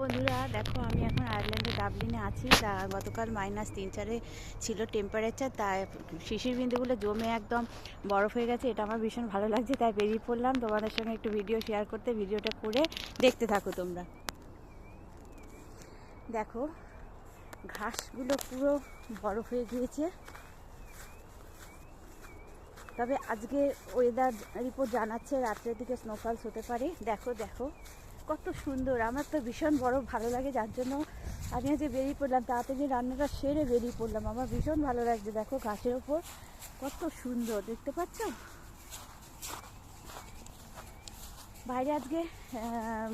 বন্ধুরা, দেখো আমি এখন আয়ারল্যান্ডে ডাবলিনে আছি। তা গতকাল মাইনাস তিন চারে ছিল টেম্পারেচার তাই শিশির বিন্দুগুলো জমে একদম বরফ হয়ে গেছে। এটা আমার ভীষণ ভালো লাগছে, তাই বেরিয়ে পড়লাম। তোমাদের সঙ্গে একটু ভিডিও শেয়ার করতে ভিডিওটা করে দেখতে থাকো তোমরা। দেখো, ঘাসগুলো পুরো বরফ হয়ে গিয়েছে। তবে আজকে ওয়েদার রিপোর্ট জানাচ্ছে, রাত্রের দিকে স্নোফলস হতে পারে। দেখো দেখো। কত সুন্দর। আমার তো ভীষণ বড় ভালো লাগে, যার জন্য আমি আজকে বেরিয়ে পড়লাম। তাড়াতাড়ি রান্নাটা সেরে বেরিয়ে পড়লাম। আমার ভীষণ ভালো লাগছে, দেখো ঘাসের ওপর। কত সুন্দর, দেখতে পাচ্ছ? বাইরে আজকে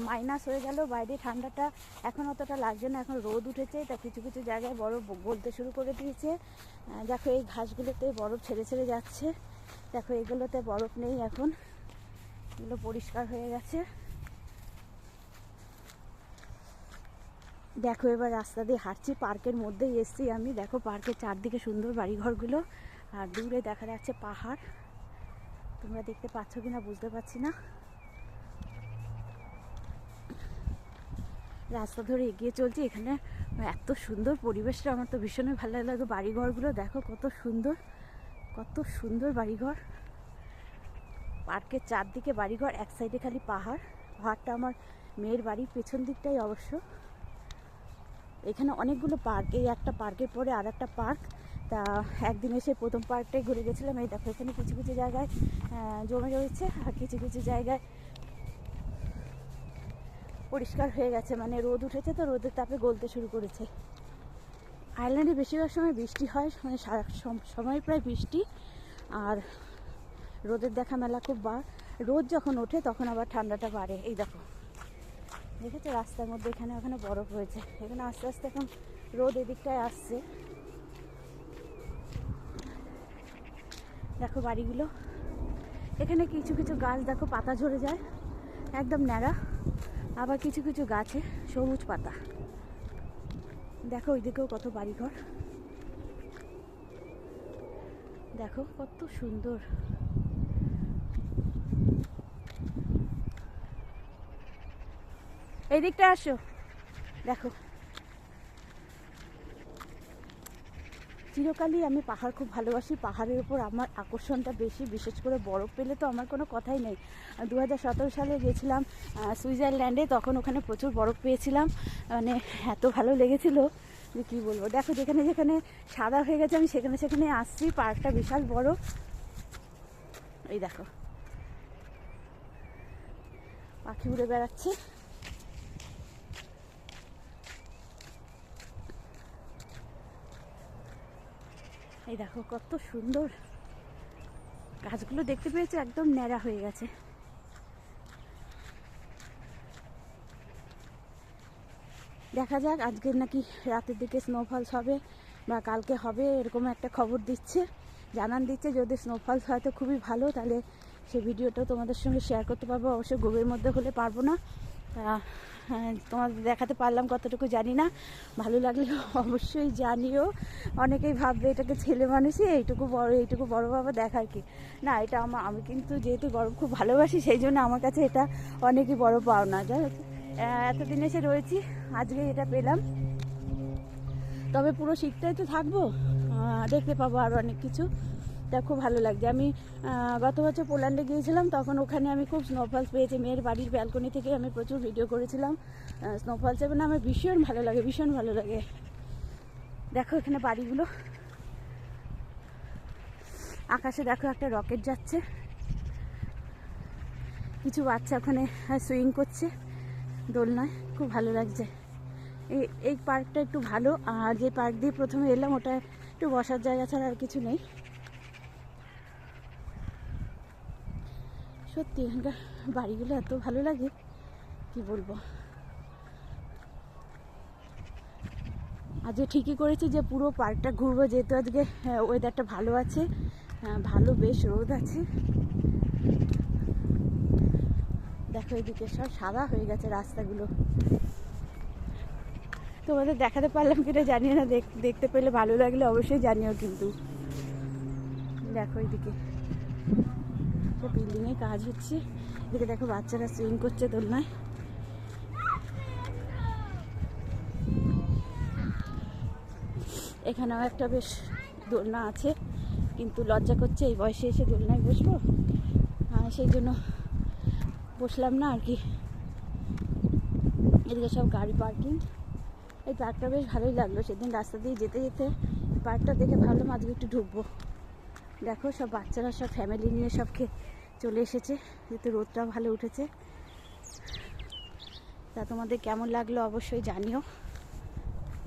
মাইনাস হয়ে গেল। বাইরে ঠান্ডাটা এখন অতটা লাগছে না। এখন রোদ উঠেছে তা কিছু কিছু জায়গায় বরফ গলতে শুরু করে দিয়েছে। দেখো এই ঘাসগুলোতে বরফ ছেড়ে ছেড়ে যাচ্ছে। দেখো এগুলোতে বরফ নেই এখন। এগুলো পরিষ্কার হয়ে গেছে। দেখো, এবার রাস্তা দিয়ে হাঁটছি, পার্কের মধ্যেই এসছি আমি। দেখো, পার্কের চারদিকে সুন্দর বাড়িঘরগুলো, আর দূরে দেখা যাচ্ছে পাহাড়। তোমরা দেখতে পাচ্ছ কি না বুঝতে পারছি না। রাস্তা ধরে এগিয়ে চলছি, এখানে এত সুন্দর পরিবেশটা আমার তো ভীষণই ভালো লাগে। বাড়িঘরগুলো দেখো, কত সুন্দর কত সুন্দর বাড়িঘর। পার্কের চারদিকে বাড়িঘর, এক সাইডে খালি পাহাড়। পাহাড়টা আমার মেয়ের বাড়ির পেছন দিকটাই অবশ্য। এখানে অনেকগুলো পার্ক, এই একটা পার্কের পরে আর একটা পার্ক। তা একদিন এসে প্রথম পার্কটাই ঘুরে গেছিলাম। এই দেখো, এখানে কিছু কিছু জায়গায় জমে রয়েছে আর কিছু কিছু জায়গায় পরিষ্কার হয়ে গেছে। মানে রোদ উঠেছে তো, রোদের তাপে গলতে শুরু করেছে। আয়ারল্যান্ডে বেশিরভাগ সময় বৃষ্টি হয় মানে সময় প্রায় বৃষ্টি। আর রোদের দেখা মেলা খুব বা, রোদ যখন ওঠে তখন আবার ঠান্ডাটা বাড়ে। এই দেখো। দেখেছ? রাস্তার মধ্যে এখানে, ওখানে বরফ হয়েছে। এখানে আস্তে আস্তে এখন রোদ এদিকটায় আসছে। দেখো বাড়িগুলো। এখানে কিছু কিছু গাছ দেখো, পাতা ঝরে যায়। একদম ন্যাড়া। আবার কিছু কিছু গাছে সবুজ পাতা। দেখো, ওইদিকেও কত বাড়িঘর। দেখো, কত সুন্দর। এই দিকটা আসো। দেখো। চিরকালই আমি পাহাড় খুব ভালোবাসি। পাহাড়ের উপর আমার আকর্ষণটা বেশি। বিশেষ করে বরফ পেলে তো আমার কোনো কথাই নেই। দু হাজার সতেরো সালে গেছিলাম সুইজারল্যান্ডে। তখন ওখানে প্রচুর বরফ পেয়েছিলাম। মানে এত ভালো লেগেছিল যে কী বলব। দেখো, যেখানে যেখানে সাদা হয়ে গেছে, আমি সেখানে সেখানে আসছি। পার্কটা বিশাল বড়। এই দেখো। পাখি উড়ে বেড়াচ্ছে। এই দেখো, কত সুন্দর গাছগুলো দেখতে পেয়েছ? একদম ন্যাড়া হয়ে গেছে। দেখা যাক, আজকে নাকি রাতের দিকে স্নোফলস হবে বা কালকে হবে, এরকম একটা খবর দিচ্ছে, জানান দিচ্ছে। যদি স্নোফলস হয় তো খুবই ভালো, তাহলে সেই ভিডিওটাও তোমাদের সঙ্গে শেয়ার করতে পারব। অবশ্যই গোবের মধ্যে হলে পারব না। তা হ্যাঁ, তোমাদের দেখাতে পারলাম কতটুকু জানি না। ভালো লাগলে অবশ্যই জানিও। অনেকেই ভাববে এটাকে ছেলে মানুষই এইটুকু বড় এইটুকু বড় বাবা দেখার কি? না এটা আমার আমি কিন্তু যেহেতু গরম খুব ভালোবাসি সেই জন্য আমার কাছে এটা অনেকই বড় পাওনা। যাই এতদিন এসে রয়েছি আজকে এটা পেলাম। তবে পুরো শীতটাই তো থাকব দেখতে পাবো আরও অনেক কিছু। তা খুব ভালো লাগছে। আমি গত বছর পোল্যান্ডে গিয়েছিলাম, তখন ওখানে আমি খুব স্নোফলস পেয়েছি। মেয়ের বাড়ির ব্যালকনি থেকে আমি প্রচুর ভিডিও করেছিলাম। স্নোফলস এবং আমার ভীষণ ভালো লাগে, ভীষণ ভালো লাগে। দেখো এখানে বাড়িগুলো। আকাশে দেখো একটা রকেট যাচ্ছে। কিছু বাচ্চা ওখানে সুইং করছে। দোলনায়, খুব ভালো লাগছে। এই এই পার্কটা একটু ভালো। আর যে পার্ক দিয়ে প্রথমে এলাম, ওটা একটু বসার জায়গা ছাড়া আর কিছু নেই। সত্যি এখানকার বাড়িগুলো এত ভালো লাগে কি বলব? আজকে ঠিকই করেছি যে পুরো পার্কটা ঘুরবো যেহেতু আজকে ওয়েদারটা ভালো আছে আহ, ভালো বেশ রোদ আছে। দেখো এদিকে সব সাদা হয়ে গেছে রাস্তাগুলো। তোমাদের দেখাতে পারলাম কিনা জানি না দেখ- দেখতে পেলে ভালো লাগলে অবশ্যই জানিও কিন্তু। দেখো এদিকে। একটা বিল্ডিংয়ে কাজ হচ্ছে। এদিকে দেখো বাচ্চারা সুইং করছে দোলনায়। এখানেও একটা বেশ দোলনা আছে, কিন্তু লজ্জা করছে, এই বয়সে এসে দোলনায় বসবো? সেই জন্য বসলাম না আর কি। এদিকে সব গাড়ি পার্কিং এই পার্কটা বেশ ভালোই লাগল, সেদিন রাস্তা দিয়ে যেতে যেতে পার্কটা দেখে ভালো মাঝে একটু ঢুকবো। দেখো, সব বাচ্চারা, সব ফ্যামিলি নিয়ে সব খেয়ে চলে এসেছে। যেহেতু রোদটাও ভালো উঠেছে। তা তোমাদের কেমন লাগল অবশ্যই জানিও।